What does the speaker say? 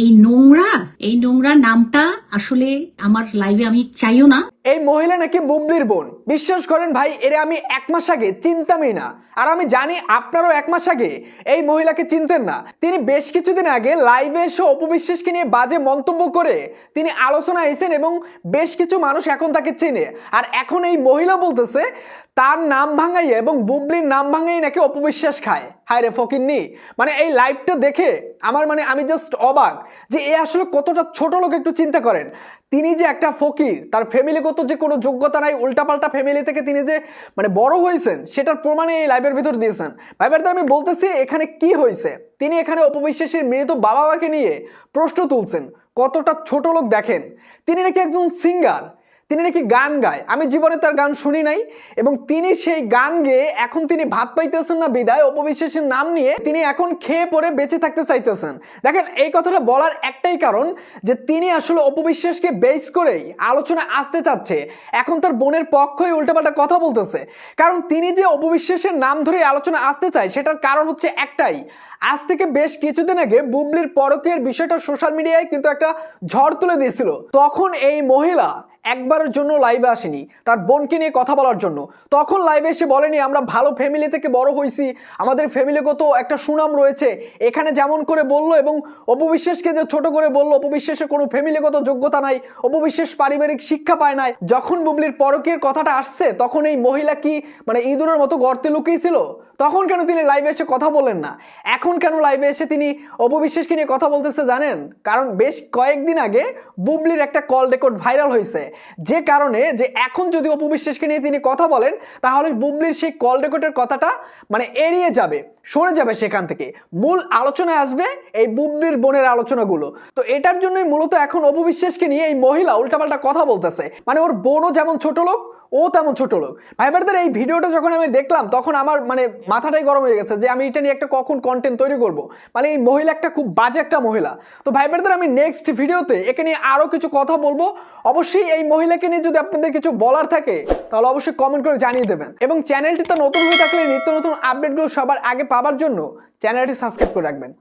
এই নোংরা এই নোংরা নামটা আসলে আমার লাইভে আমি চাইও না। এই মহিলা নাকি বুবলির বোন। বিশ্বাস করেন ভাই, এরে আমি এক মাস আগে চিনতামই না। আর আমি জানি আপনারও এক মাস আগে এই মহিলাকে চিনতেন না। তিনি বেশ কিছুদিন আগে লাইভে এসে অপবিশ্বাসকে নিয়ে বাজে মন্তব্য করে তিনি আলোচনা এসেন এবং বেশ কিছু মানুষ এখন তাকে চেনে। আর এখন এই মহিলা বলতেছে তার নাম ভাঙাইয়ে এবং বুবলির নাম ভাঙাই নাকি অপবিশ্বাস খায়। হায় রে ফকিন্নি মানে এই লাইভটা দেখে আমার মানে আমি জাস্ট অবাক যে এ আসলে কতটা ছোট লোক একটু চিন্তা করেন। তিনি যে একটা ফকির, তার ফ্যামিলিগত যে কোনো যোগ্যতা নাই, উল্টাপাল্টা ফ্যামিলি থেকে তিনি যে মানে বড় হয়েছেন, সেটার প্রমাণে এই লাইভের ভিতর দিয়েছেন। ভাইবার আমি বলতেছি এখানে কি হয়েছে? তিনি এখানে অপবিশ্বাসের মৃত বাবা মাকে নিয়ে প্রশ্ন তুলছেন, কতটা ছোট লোক দেখেন। তিনি নাকি একজন সিঙ্গার তিনি নাকি গান গায়। আমি জীবনে তার গান শুনি নাই এবং তিনি সেই গান গেয়ে এখন তিনি ভাত পাইতেছেন না বিদায়, অপবিশ্বাসের নাম নিয়ে তিনি এখন খেয়ে পরে বেঁচে থাকতে চাইতেছেন। দেখেন, এই কথাটা বলার একটাই কারণ যে তিনি আসলে অপবিশ্বাসকে বেস করেই আলোচনা আসতে চাচ্ছে। এখন তার বোনের পক্ষই উল্টাপাল্টা কথা বলতেছে। কারণ তিনি যে অপবিশ্বাসের নাম ধরে আলোচনা আসতে চায়, সেটার কারণ হচ্ছে একটাই। আজ থেকে বেশ কিছুদিন আগে বুবলির পরকের বিষয়টা সোশ্যাল মিডিয়ায় কিন্তু একটা ঝড় তুলে দিয়েছিল। তখন এই মহিলা একবারের জন্য লাইভে আসেনি। তার বোনকে নিয়ে কথা বলার জন্য। তখন লাইভে এসে বলেনি, আমরা ভালো ফ্যামিলি থেকে বড় হয়েছি আমাদের ফ্যামিলিগত একটা সুনাম রয়েছে। এখানে যেমন করে বলল এবং অপবিশ্বাসকে যে ছোট করে বলল, অপবিশ্বাসের কোনো ফ্যামিলিগত যোগ্যতা নাই। অপবিশ্বাস পারিবারিক শিক্ষা পায় নাই। যখন বুবলির পরকের কথাটা আসছে, তখন এই মহিলা কি মানে ইঁদুরের মতো গর্তে লুকিয়েছিল তখন কেন তিনি লাইভে এসে কথা বলেন না? এখন কেন লাইভে এসে তিনি অপবিশ্বাসকে নিয়ে কথা বলতেছে জানেন? কারণ বেশ কয়েকদিন আগে বুবলির একটা কল রেকর্ড ভাইরাল হয়েছে যে কারণে যে এখন যদি অপবিশ্বাসকে নিয়ে তিনি কথা বলেন, তাহলে বুবলির সেই কল রেকর্ডের কথাটা মানে এড়িয়ে যাবে, সরে যাবে সেখান থেকে। মূল আলোচনায় আসবে এই বুবলির বোনের আলোচনাগুলো। তো এটার জন্যই মূলত এখন অপবিশ্বাসকে নিয়ে এই মহিলা উল্টাপাল্টা কথা বলতেছে। মানে ওর বোনও যেমন ছোট লোক ও তেমন ছোট লোক। ভাই ব্রাদার এই ভিডিওটা যখন আমি দেখলাম, তখন আমার মানে মাথাটাই গরম হয়ে গেছে যে আমি এটা নিয়ে একটা কখন কন্টেন্ট তৈরি করব। মানে এই মহিলা একটা খুব বাজে একটা মহিলা। তো ভাই ব্রাদার আমি নেক্সট ভিডিওতে একে নিয়ে আরও কিছু কথা বলব। অবশ্যই এই মহিলাকে নিয়ে যদি আপনাদের কিছু বলার থাকে, তাহলে অবশ্যই কমেন্ট করে জানিয়ে দেবেন। এবং চ্যানেলটি তো নতুন হয়ে থাকলে নিত্য নতুন আপডেটগুলো সবার আগে পাবার জন্য চ্যানেলটি সাবস্ক্রাইব করে রাখবেন।